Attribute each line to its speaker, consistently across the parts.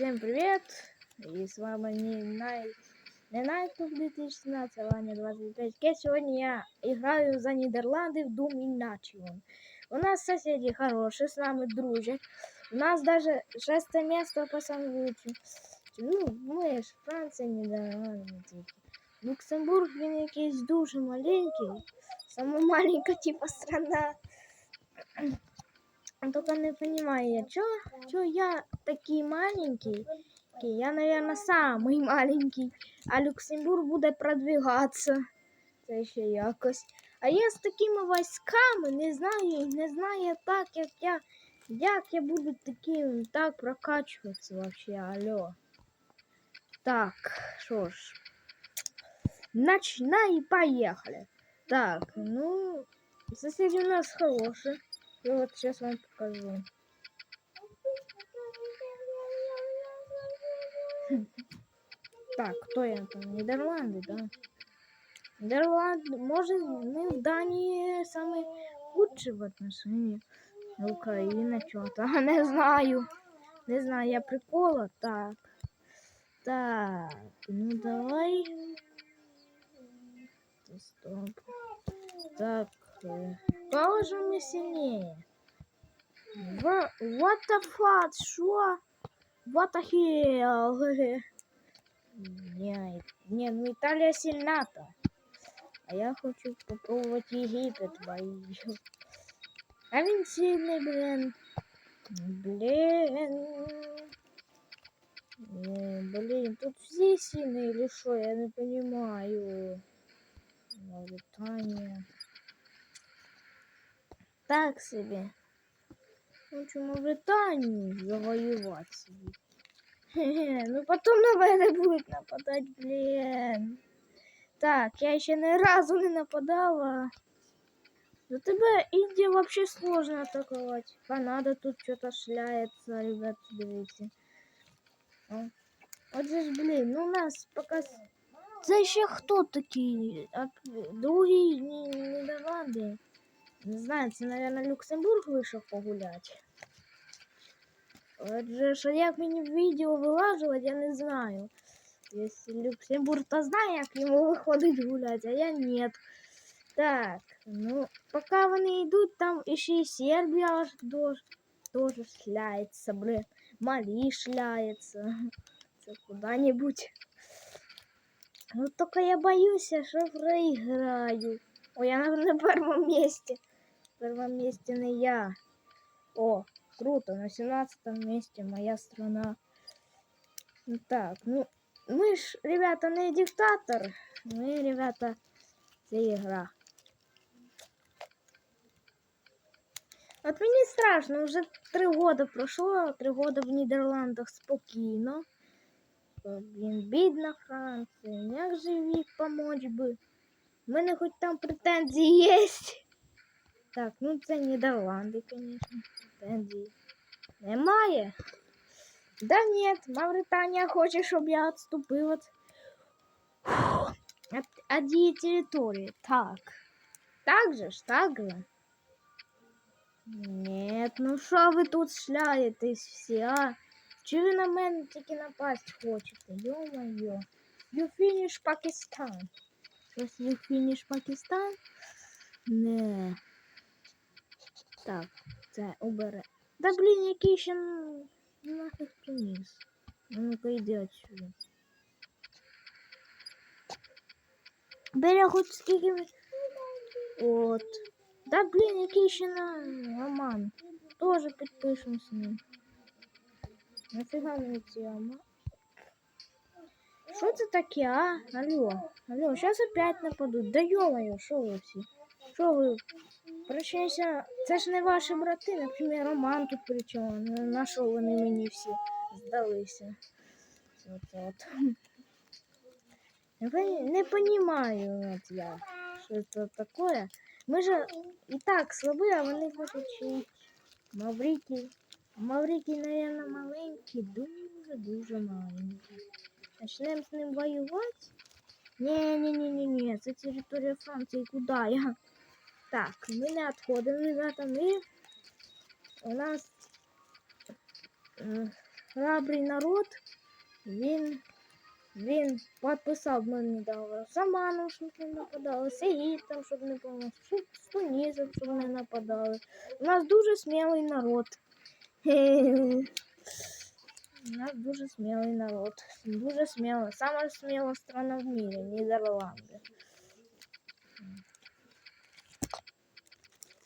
Speaker 1: Всем привет! И с вами не Най... Не Найтов 2017, а Ваня 25. Я сегодня я играю за Нидерланды в Doom Nation. У нас соседи хорошие, с нами дружат. У нас даже шестое место по самому Ну, ми ж Франція, Нідерланди тільки. Люксембург, він якийсь дуже маленький. Сама маленька, типа, страна. Только не понимаю я, чё, чё я такий маленький? Я, наверное, самый маленький, а Люксембург буде продвигатися. Це ще якось. А я з такими військами не знаю, не знаю так, як я, як я буду таким так прокачуватися вообще, алло. Так, що ж. Начинай поехали. Так, ну, соседи у нас хорошие. Я вот сейчас вам покажу. Хм. Так, кто я там? Нидерланды, да? Нидерланды, может, мы в Дании самые лучшие в отношении Украины, что-то, не знаю. Не знаю, я прикола, так. Так, ну давай. Стоп. Так, положим сильнее. What the fuck? Что? What the hell? Не, не, ну Италия сильна-то. А я хочу попробовать Египет, боюсь. А він сильный, блин. Блин. Э, блин, тут все сильные или что? Я не понимаю. Мавритания. Так себе. Хочу Мавританию завоевать себе. Ну потом на мене будуть нападать, блин. Так, я еще ни разу не нападала. За тебе Индия вообще сложно атаковать. Канада тут что-то шляется, ребят, смотрите. Вот же, блин, ну у нас пока... Це ще хто такий? А, Другий ні, Нідерланди. Не знаю, це, наверное, Люксембург вийшов погуляти. Отже, що як мені відео вилажувати, я не знаю. Якщо Люксембург то знає, як йому виходить гуляти, а я нет. Так, ну, поки вони йдуть, там ще і Сербія аж тоже шляється, блин. Малі шляється. Це куди-небудь. Ну только я боюсь, что проиграю. Ой, я на, на первом месте. В первом месте не я. О, круто, на 17 месте моя страна. Ну, так, ну, мы ж, ребята, не диктатор. Мы, ребята, это игра. От мені страшно, вже три года пройшло, три года в Нідерландах спокійно. Блін, бідна Франція, як же їй помочь би? У мене хоч там претензії є. Так, ну це Нідерланди, звісно. Претензії. Немає. Да ні, Мавританія хоче, щоб я відступив. От, от її території. Так. Так же ж, так же. Нет, ну що ви тут шляєтесь всі, а? Чи ви на мене тільки напасть хочете? Йо-моє. You finish Pakistan. Щось you finish Pakistan? Не. Так, це убере. Да блін, який ще нафиг приніс. Ну-ка йди отсюда. Бере хоч скільки. От. Да блін, який ще на Роман. Тоже підпишемося ним. Нафіга мені ці ама? Що це таке, а? Алло, алло, сейчас опять нападуть. Да ё-моё, що ви всі? Що ви? Прощайся, це ж не ваші брати, наприклад, Роман тут причому. На що вони мені всі здалися? От, от. Не, не понимаю, от я, що це таке. Ми ж і так слабі, а вони хочуть ще Маврикій. Маврикій, наверное, маленький, дуже-дуже маленький. Начнемо з ним воювати? Не-не-не-не-не, це територія Франції, куди я? Так, ми не відходимо, ребята, ми... У нас... храбрий народ, він, він підписав мирний договор з Аманом, щоб не нападали, з Египтом, щоб не помогли, з Тунісом, щоб не нападали. У нас дуже смілий народ. У нас дуже смілий народ. Дуже сміло. Сама сміла страна в мірі, Нідерланди.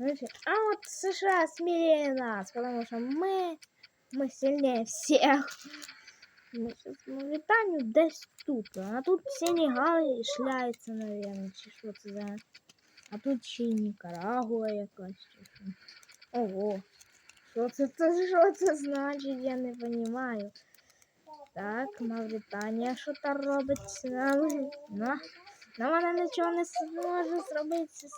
Speaker 1: а вот США смелее нас, потому что мы, мы сильнее всех. Мы сейчас Мавританию десь тут. А тут Сенегал шляється, наверное, чи що це за. А тут ще й Нікарагуа якась. Чи що. Ого. Що це, це, що це значить, я не розумію. Так, Мавританія що там робить з нами? Ну, ну вона нічого не зможе зробити.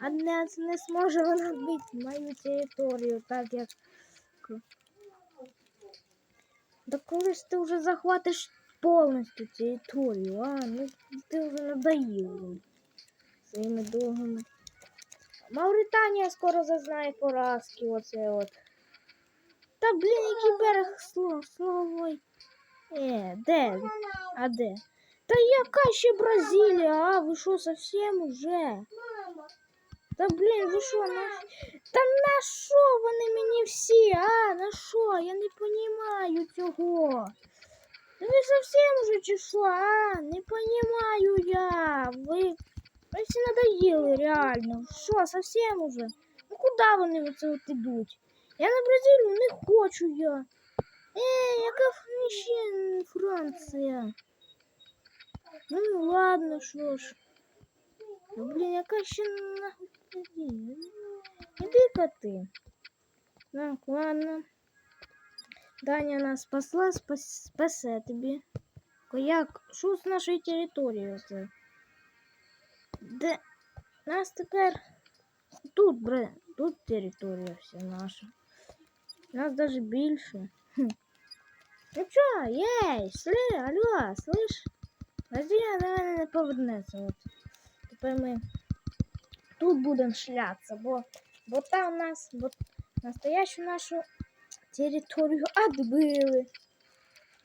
Speaker 1: А не, не зможе вона бити мою територію, так як. Да коли ж ти вже захватиш повністю територію, а? Ну ти вже надоїв своїми довгими. Мавританія скоро зазнає поразки, оце от. Та блін, який берег слов, словой. Е, де? А де? Та яка ще Бразилія, а? Ви що, совсем уже? Та блін, ви що, на... Та на що вони мені всі, а? На що? Я не понімаю цього. Та ви совсем уже чи що, а? Не понімаю я. Ви, ви всі надоїли, реально. Що, совсем уже? Ну куди вони оце от ідуть? Я на Бразилію не хочу я. Е, яка ф- ще Франція? Ну ладно, що ж. Ну, блін, яка ще нахуй Іди-ка ти. Так, ладно. Даня нас спасла, спас, спасе тобі. Як? Що з нашої території це? Де? Нас тепер тут, бре, тут територія вся наша. Нас даже більше. Ну чо, єй, сли, алло, слиш? Бразилія до мене не повернеться. От. Тепер ми тут будемо шлятися, бо, бо там нас, бо настоящу нашу територію отбили.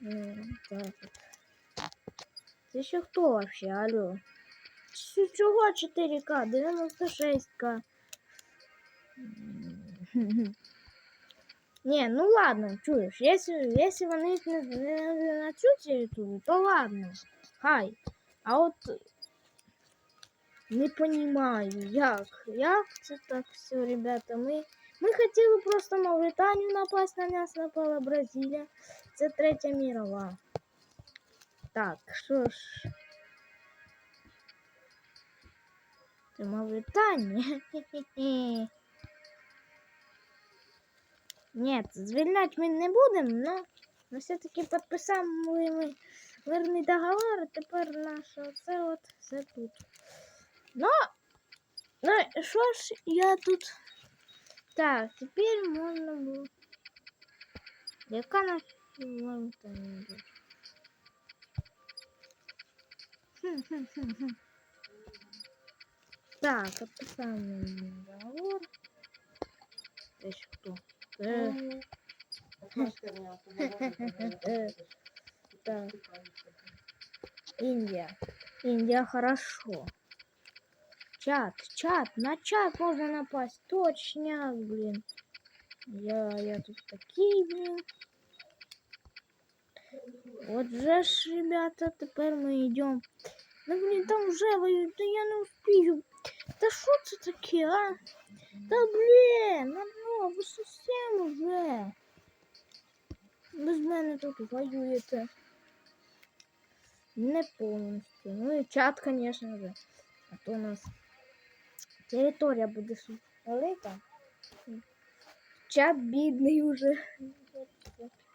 Speaker 1: М, Так от. Це ще хто вообще, алло? Ч- Чого 4К? 96К. М, Не, ну ладно, чуєш, если, если вони не, не, не на цю територію, то ладно. Хай. А от не понимаю, як. Як це так все, ребята? Ми, ми хотіли просто Мавританію напасть, на нас напала Бразилія. Це третя мірова. Так, що ж. Це Мавританія. Нет, звільняти ми не будемо, но, но все-таки підписали ми мирний договор, і тепер наше оце от все тут. Ну, ну що ж я тут. Так, тепер можна було. Яка наша Мавританія буде? Хм-хм-хм-хм. Так, мирний договор. Це ще хто? Е, Так. Индия. Индия хорошо Чат, чат, на чат можно напасть. Точняк, блин. Я, я тут такий, блин. Вот же ж, ребята, тепер ми йдемо. Ну, блін, там вже воюють, та я не успію. Та що це таке, а? Та блін, ну, ну ви совсем уже. Без мене тут воюєте. Не повністю. Ну і чат, звісно же. А то у нас територія буде велика. Чат бідний уже.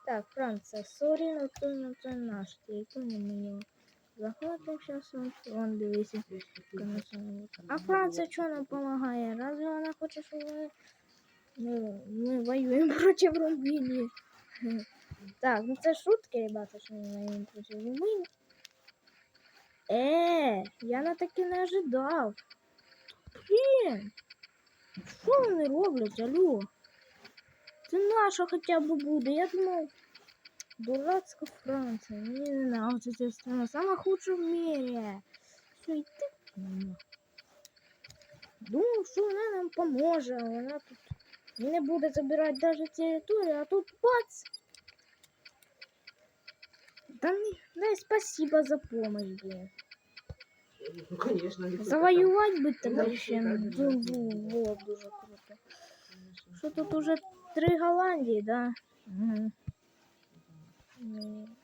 Speaker 1: Так, Франція, сорі, но то це наш територія мені. Захватим зараз он, вон конечно, А Франція що нам допомагає? Разве вона хоче, щоб ми, ми, ми воюємо проти Румунії? Так, ну це шутки, ребята, що ми воюємо проти Румунії. Е, я на таке не ожидав. Блін, що вони роблять, алло? Це наша хоча б буде. Я думав, Дурацкая Франция. Мне не нравится эта страна. Самая худшая в мире. Все, иди нахуй. Думав, що вона нам поможе. Вона тут не буде забирати навіть територію, а тут бац. Да, не, дай спасибо за помощь, блин.
Speaker 2: Ну, конечно. не
Speaker 1: Завоювати би тебе
Speaker 2: Ну,
Speaker 1: ще
Speaker 2: так,
Speaker 1: ну,
Speaker 2: да.
Speaker 1: було б дуже круто.
Speaker 2: Конечно.
Speaker 1: Що тут уже три Голландії, да? Угу.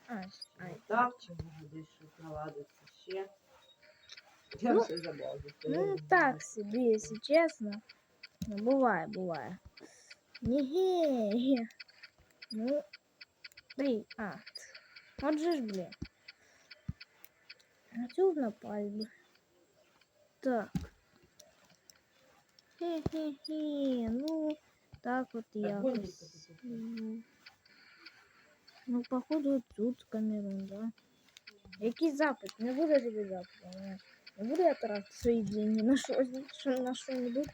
Speaker 1: Ай, ай.
Speaker 2: Так, чи може десь щось наладиться ще. Я
Speaker 1: Ну,
Speaker 2: все забув.
Speaker 1: Ну, так собі, якщо чесно. Ну, буває, буває. Ні. Ну, ти, а. От же ж, блін. А цю напасть би. Так. Хе-хе-хе. Ну, так от якось. М. Ну, походу, тут Камерун, да? Який запит? Не буде тобі запит, не, не буду я тратити свої деньги на щось, що, на що-небудь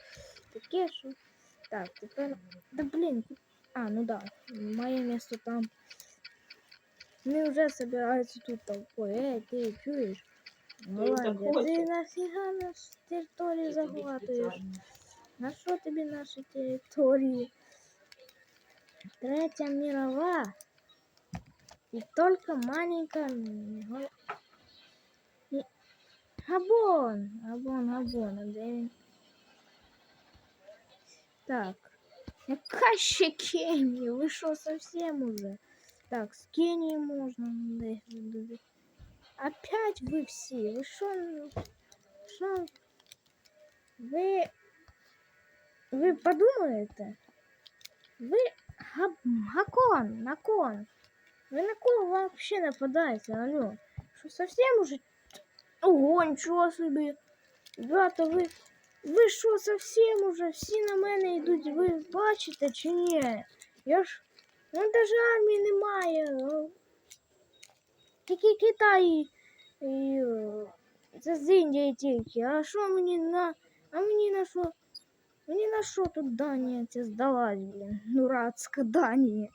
Speaker 1: таке, що... Так, тепер... Да блін, тут- а, ну да, моє місто там. Вони вже собираються тут толпой. Ей, ти чуєш? Голландія, ти
Speaker 2: хоче.
Speaker 1: нафіга наш територію
Speaker 2: Я тобі
Speaker 1: захватуєш?
Speaker 2: спеціально.
Speaker 1: На що тобі наші території? Третья мировая. И только маленькая... го- и- Габон! Габон, Габон, а де він? Так. Яка ще Кенія? Ви що, совсем уже? Так, з Кенії можна. Де- де- де? Опять ви всі? Ви що? ну, Що? Ви... Ви подумаєте? Ви габ... гакон, на кон. Ви на кого вообще нападаєте, алло? Що совсем уже? Ого, нічого собі. Ребята, ви... Ви що, совсем уже? Всі на мене йдуть, ви бачите чи ні? Я ж... Ну даже армії немає. Тільки Китай е, Це з Індії тільки. А що мені на... А мені на що? Мені на що тут Данія ця здалась, блін? Дурацька Данія.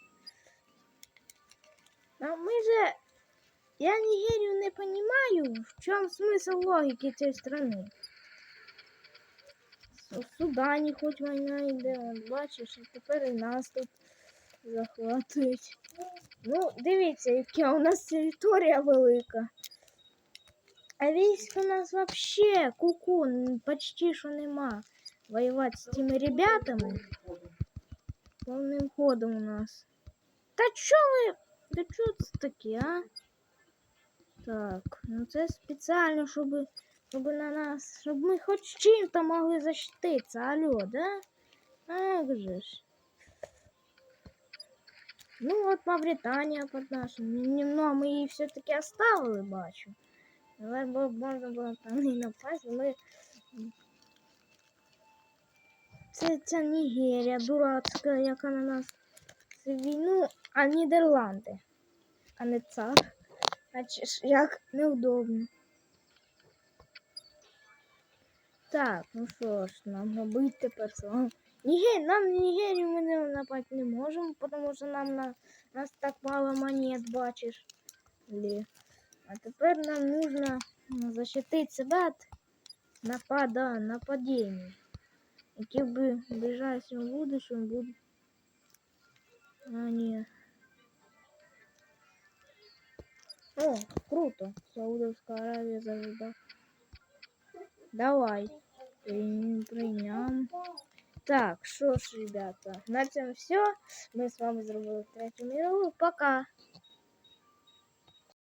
Speaker 1: А ми же... Я Нигерию не понимаю, в чем смысл логики цієї страны. В Судані хоч війна йде, бачиш, і тепер і нас тут захватують. Ну, дивіться, яка у нас територія велика. А військ у нас вообще куку, н- почти що нема. Воювати з тими ребятами повним ходом у нас. Та чо ви? Та чо це таке, а? Так, ну це спеціально, щоб, щоб на нас, щоб ми хоч чим-то могли защититися, алло, да? А як же ж? Ну от Мавританія під нашим. Немного ми її все-таки оставили, бачу. Але б можна було там і напасть, ми... Це ця Нігерія дурацька, яка на нас війну, а Нідерланди, а не цар. Бачиш, як неудобно. Так, ну що ж, нам робити тепер? Нігер, нам Нігерію ми не напати не можемо, тому що нам на нас так мало монет, бачиш. Лі. А тепер нам нужно ну, защитити себе від напада, нападіння, які би в ближайшому будущем будуть. А, ні. О, круто. Саудовская Аравия завжди. Давай. Прийм- Прийняв. Так, що ж, ребята, на цьому все. Ми з вами зробили третю мирову. Пока.